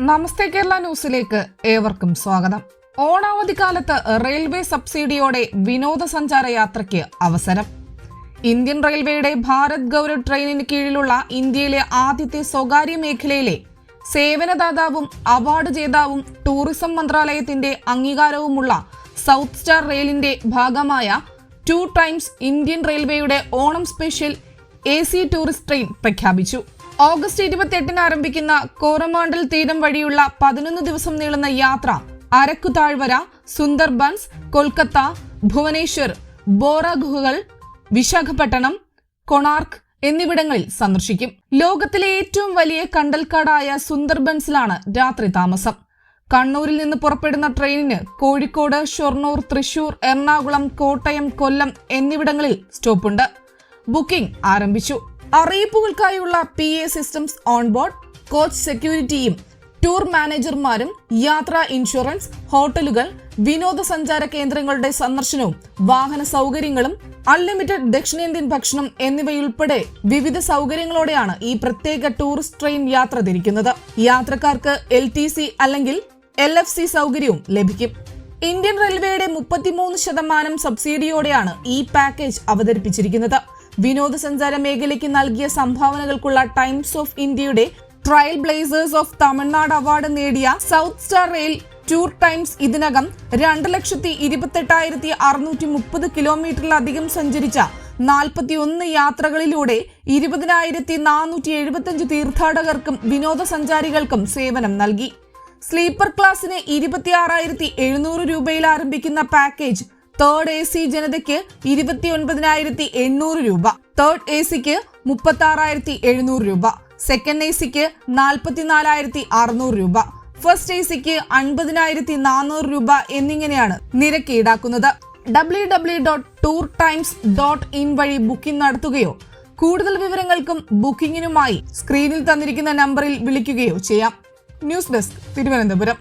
നമസ്തേ കേരള ന്യൂസിലേക്ക് ഏവർക്കും സ്വാഗതം. ഓണാവധി കാലത്ത് റെയിൽവേ സബ്സിഡിയോടെ വിനോദസഞ്ചാര യാത്രയ്ക്ക് അവസരം. ഇന്ത്യൻ റെയിൽവേയുടെ ഭാരത് ഗൗരവ് ട്രെയിനിന് കീഴിലുള്ള ഇന്ത്യയിലെ ആദ്യത്തെ സ്വകാര്യ മേഖലയിലെ സേവനദാതാവും അവാർഡ് ജേതാവും ടൂറിസം മന്ത്രാലയത്തിന്റെ അംഗീകാരവുമുള്ള സൗത്ത് സ്റ്റാർ റെയിലിന്റെ ഭാഗമായ ടു ടൈംസ് ഇന്ത്യൻ റെയിൽവേയുടെ Onam special A C tourist train പ്രഖ്യാപിച്ചു. ഓഗസ്റ്റ് ഇരുപത്തിയെട്ടിന് ആരംഭിക്കുന്ന കോറമാണ്ടൽ തീരം വഴിയുള്ള പതിനൊന്ന് ദിവസം നീളുന്ന യാത്ര അരക്കു താഴ്വര സുന്ദർബൻസ് കൊൽക്കത്ത ഭുവനേശ്വർ ബോറ ഗുഹകൾ വിശാഖപട്ടണം കൊണാർക്ക് എന്നിവിടങ്ങളിൽ സന്ദർശിക്കും. ലോകത്തിലെ ഏറ്റവും വലിയ കണ്ടൽക്കാടായ സുന്ദർബൻസിലാണ് രാത്രി താമസം. കണ്ണൂരിൽ നിന്ന് പുറപ്പെടുന്ന ട്രെയിനിന് കോഴിക്കോട് ഷൊർണൂർ തൃശൂർ എറണാകുളം കോട്ടയം കൊല്ലം എന്നിവിടങ്ങളിൽ സ്റ്റോപ്പുണ്ട്. ബുക്കിംഗ് ആരംഭിച്ചു. അറിയിപ്പുകൾക്കായുള്ള P A systems onboard coach സെക്യൂരിറ്റിയും tour മാനേജർമാരും യാത്രാ ഇൻഷുറൻസ് ഹോട്ടലുകൾ വിനോദസഞ്ചാര കേന്ദ്രങ്ങളുടെ സന്ദർശനവും വാഹന സൗകര്യങ്ങളും അൺലിമിറ്റഡ് ദക്ഷിണേന്ത്യൻ ഭക്ഷണം എന്നിവയുൾപ്പെടെ വിവിധ സൗകര്യങ്ങളോടെയാണ് ഈ പ്രത്യേക ടൂറിസ്റ്റ് ട്രെയിൻ യാത്ര തിരിക്കുന്നത്. യാത്രക്കാർക്ക് എൽ അല്ലെങ്കിൽ എൽ സൗകര്യവും ലഭിക്കും. ഇന്ത്യൻ റെയിൽവേയുടെ മുപ്പത്തിമൂന്ന് ശതമാനം സബ്സിഡിയോടെയാണ് ഈ പാക്കേജ് അവതരിപ്പിച്ചിരിക്കുന്നത്. വിനോദസഞ്ചാര മേഖലയ്ക്ക് നൽകിയ സംഭാവനകൾക്കുള്ള ടൈംസ് ഓഫ് ഇന്ത്യയുടെ trail blazers of Tamil Nadu award നേടിയ south star rail tour times ഇതിനകം രണ്ട് ലക്ഷത്തി ഇരുപത്തെട്ടായിരത്തി അറുന്നൂറ്റി മുപ്പത് കിലോമീറ്ററിലധികം സഞ്ചരിച്ച നാൽപ്പത്തിയൊന്ന് യാത്രകളിലൂടെ ഇരുപതിനായിരത്തി നാനൂറ്റി എഴുപത്തിയഞ്ച് തീർത്ഥാടകർക്കും വിനോദസഞ്ചാരികൾക്കും സേവനം നൽകി. സ്ലീപ്പർ ക്ലാസ്സിന് ഇരുപത്തിയാറായിരത്തി എഴുന്നൂറ് രൂപയിൽ ആരംഭിക്കുന്ന പാക്കേജ് തേർഡ് എ സി ജനതയ്ക്ക് ഇരുപത്തി ഒൻപതിനായിരത്തി എണ്ണൂറ് രൂപ. തേർഡ് എ സിക്ക് മുപ്പത്തി ആറായിരത്തി എഴുന്നൂറ് രൂപ. സെക്കൻഡ് എ സിക്ക് നാൽപ്പത്തിനാലായിരത്തി അറുന്നൂറ് രൂപ. ഫസ്റ്റ് എ സിക്ക് അൻപതിനായിരത്തി നാനൂറ് രൂപ എന്നിങ്ങനെയാണ് നിരക്ക് ഈടാക്കുന്നത്. W W dot tour times dot in വഴി ബുക്കിംഗ് നടത്തുകയോ കൂടുതൽ വിവരങ്ങൾക്കും ബുക്കിംഗിനുമായി സ്ക്രീനിൽ തന്നിരിക്കുന്ന നമ്പറിൽ വിളിക്കുകയോ ചെയ്യാം. News desk Thiruvananthapuram.